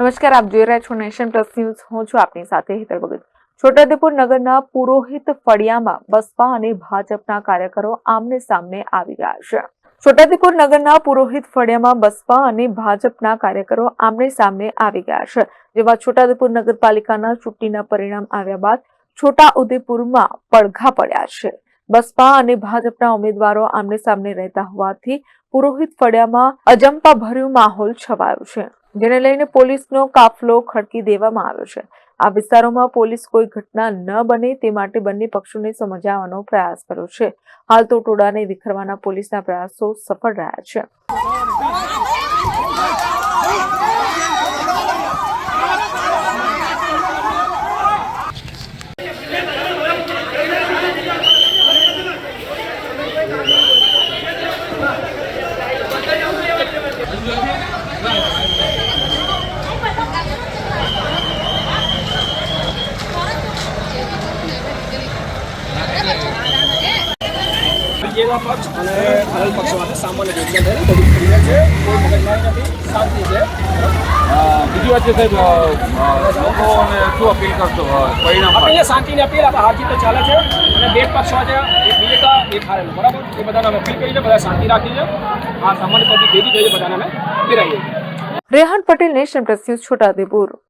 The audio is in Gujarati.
નમસ્કાર, આપ જોઈ રહ્યા છો નેશન પ્લસ ન્યૂઝ. હું છું આપની સાથે હેતર ભગત. છોટાઉદેપુર નગરના પુરોહિત ફળિયામાં બસપા અને ભાજપના કાર્યકરો આમને સામને આવી ગયા છે. છોટાઉદેપુર નગરના પુરોહિત ફળિયામાં બસપા અને ભાજપના કાર્યકરો આમને સામને આવી ગયા છે. જેમાં છોટાઉદેપુર નગરપાલિકાના ચૂંટણીના પરિણામ આવ્યા બાદ છોટાઉદેપુરમાં પડઘા પડ્યા છે. બસપા અને ભાજપના ઉમેદવારો આમને સામને રહેતા હોવાથી પુરોહિત ફળિયામાં અજંપાભર્યું માહોલ છવાયો છે. જેને લઈને પોલીસનો કાફલો ખડકી દેવામાં આવ્યો છે. આ વિસ્તારોમાં પોલીસ કોઈ ઘટના ન બને તે માટે બંને પક્ષોને સમજાવવાનો પ્રયાસ કર્યો છે. હાલ તો ટોળાને વિખરવાના પોલીસના પ્રયાસો સફળ રહ્યા છે. બીજેપા પક્ષ અને અલગ પક્ષ માટે સામાન્ય યોગદાન થયેલું બધું ક્લિયર છે કોઈ મગજમારી નથી શાંતિ છે. બીજી વાત છે સાહેબ લોકોને શું અપીલ કરશો? પરિણામ આપણે શાંતિની અપીલ આપણે હારજીત તો ચાલે છે. અને બે પક્ષો છે એક વિજેતા એક હારેલું બરાબર? એ બધાને અમે અપીલ કરી છે બધા શાંતિ રાખી છે. આ સામાન્ય પબ્લિક ભેગી થઈ છે બધાને અમે Rehan Patel nation plus news Chhotaudepur.